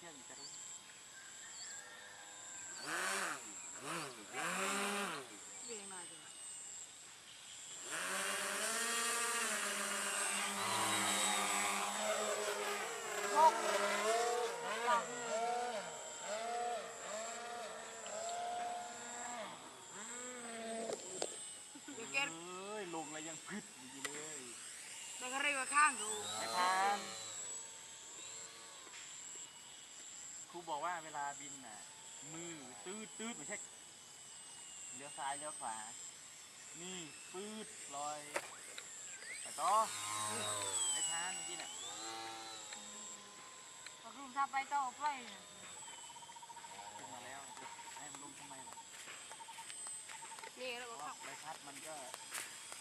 เชื่ออยู่จะรู้เรียงมาเลยหกหลังเดี๋ยวแกเอ้ยลงแล้วยังพึดอยู่เลยเดี๋ยวก็เรียกว่าข้างดู ไอ้พานครู บอกว่าเวลาบินน่ะ มือตืดตืดไม่ใช่เลี้ยวซ้ายเลี้ยวขวา นี่ปืดลอยไปต่อไอ้พานเมื่อกี้น่ะพอคลุมทับไปต่อไปขึ้นมาแล้วจะให้มันลงทำไมล่ะนี่แล้วเพก็ราะขับใบพัดมันก็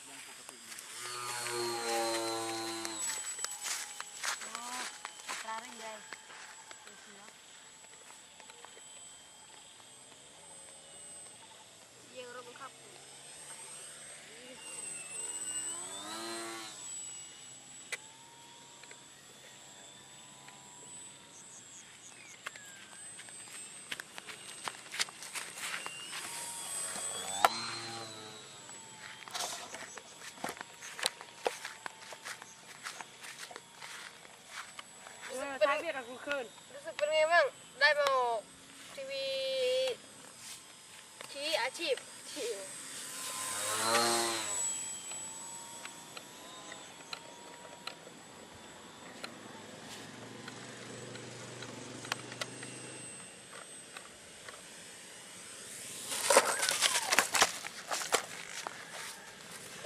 ยังปกติอยู่ อ๋อตราเร่งเลยเสียเยี่ยงเราบังคับ เออใช้เบียดกับกูคืน รู้สึกเป็นไงบ้าง ได้มาออกทีวีชี้อาชีพที่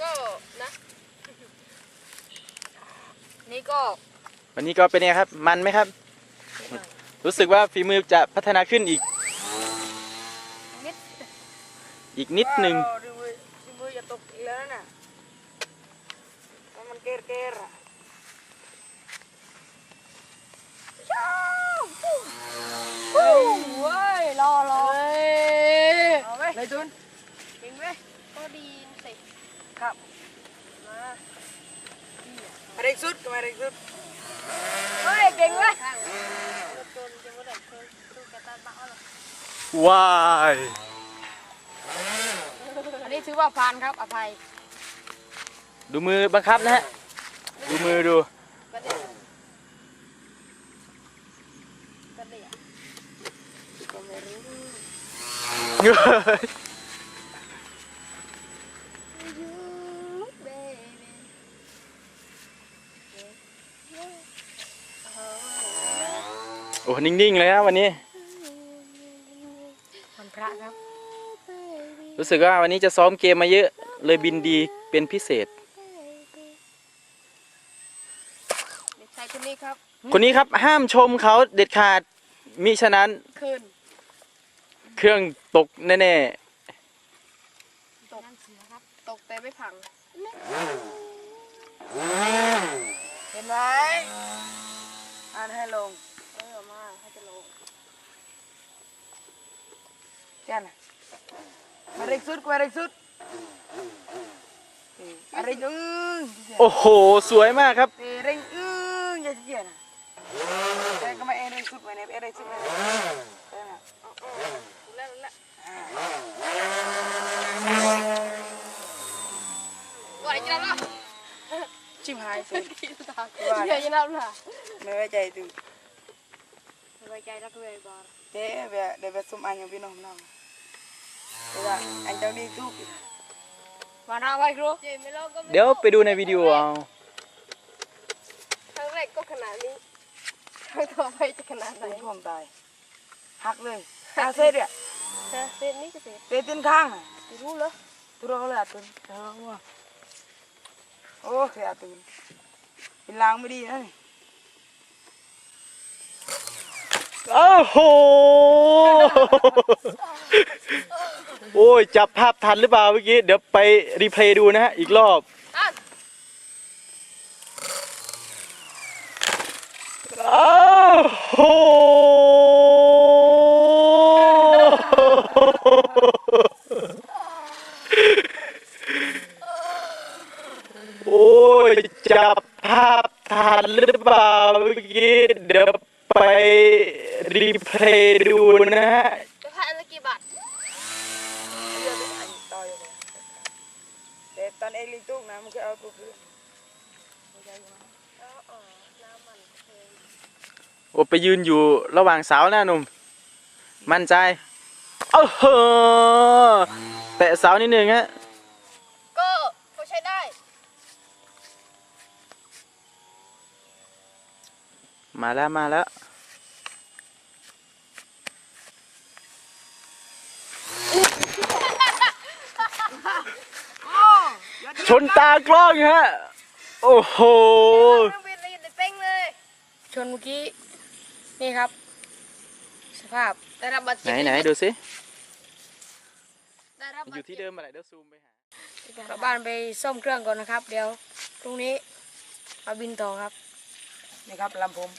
ก็นะ นี่ก็วันนี้ก็เป็นไงครับ มันไหมครับ รู้สึกว่าฝีมือจะพัฒนาขึ้นอีก นิดอีกนิดหนึ่งว้าวดูมือดูมืออย่าตกอีกแล้วน่ะแล้วมันเกรเกรอะเฮ้ยเว้ยรอรอเอาไหมเลยจุนเก่งไหมก็ดีสิครับมา เร่งสุดมาเร่งสุดเฮ้ยเก่งไหมข้างรถจนจะไม่ได้เคยดูกระตันบ้าหรอกว้ายอันนี้ถือว่าผ่านครับอภัยดูมือบังคับนะฮะ ดูมือดูกระเดียกระเดียก็ไม่รู้เบ โอ้นิ่งๆเลยนะวันนี้มันพระครับ รู้สึกว่าวันนี้จะซ้อมเกมมาเยอะ เลยบินดีเป็นพิเศษ เด็กชายคนนี้ครับคนนี้ครับห้ามชมเขาเด็ดขาดมิฉะนั้นคืนเครื่องตกแน่ตกนั่นเสียครับตกแต่ไม่พัง เห็นไหมอ่านให้ลงเออ มาให้จะลงเจ้าน่ะมาเร่งสุดมาเร่งสุดเอออะเร่งอึ้งๆโอ้โห สวยมากครับเออเร่งอึ้งอย่าเจียนะแต่ก็ไม่เอเร่งสุดไปเนี่ยเอเร่งสุดไปเนี่ยเออน่ะรู้แล้วรู้แล้วว่าอะไรจะรับล่ะชิมหายสิที่ตาเดี๋ยวจะรับล่ะไม่ไว้ใจดู ไว้ใจรักเลยบอลเจ๊แบบเดี๋ยวแบบสมอันอย่างพี่น้องน้องเดี๋ยวว่าอันเจ้านี่ทุกมาหน้าไว้ครูเดี๋ยวไปดูในวิดีโอเอาครั้งแรกก็ขนาดนี้ครั้งต่อไปจะขนาดไหนเป็นผมตายหักเลยอาเซ่เนี่ยเส้นนี้ก็เสร็จเตะตีนข้างรู้เหรอตัวเราเลยอะตุนเออว่ะโอ้เคยอะตุนเป็นล้างไม่ดีนะนี่ โอ้โห โอ้ย จับภาพทันหรือเปล่าเมื่อกี้ เดี๋ยวไปรีเพลย์ดูนะฮะ อีกรอบอะโอ้โห โอ้ย จับภาพทันหรือเปล่าเมื่อกี้ เดี๋ยวไป รีเพลย์ดูนะฮะจะพาอันละกี่บาทเรือไปอันต่ออยู่เลยแต่ตอนเองลิงตุ้งนะมันคือเอากูคืออ๋ออ๋อน้ำมันเคยโอ้ไปยืนอยู่ระหว่างเสาหน้าหนุ่ม มั่นใจโอ้โหแตะเสานิดนึงฮะก็ก็ใช้ได้ มาแล้วมาแล้ว ชนตากล้องฮะ โอ้โห เครื่องบินเลยในเป้งเลย ชนเมื่อกี้ นี่ครับ สภาพ ได้รับบาดไหนเจ็บไหนดูสิได้รับบาอดยู่ที่เจ็บเดิมอะไรเดี๋ยวซูมไปหากลับบ้านไปซ่อมเครื่องก่อนนะครับ เดี๋ยวพรุ่งนี้มาบินต่อครับ นี่ครับลำผม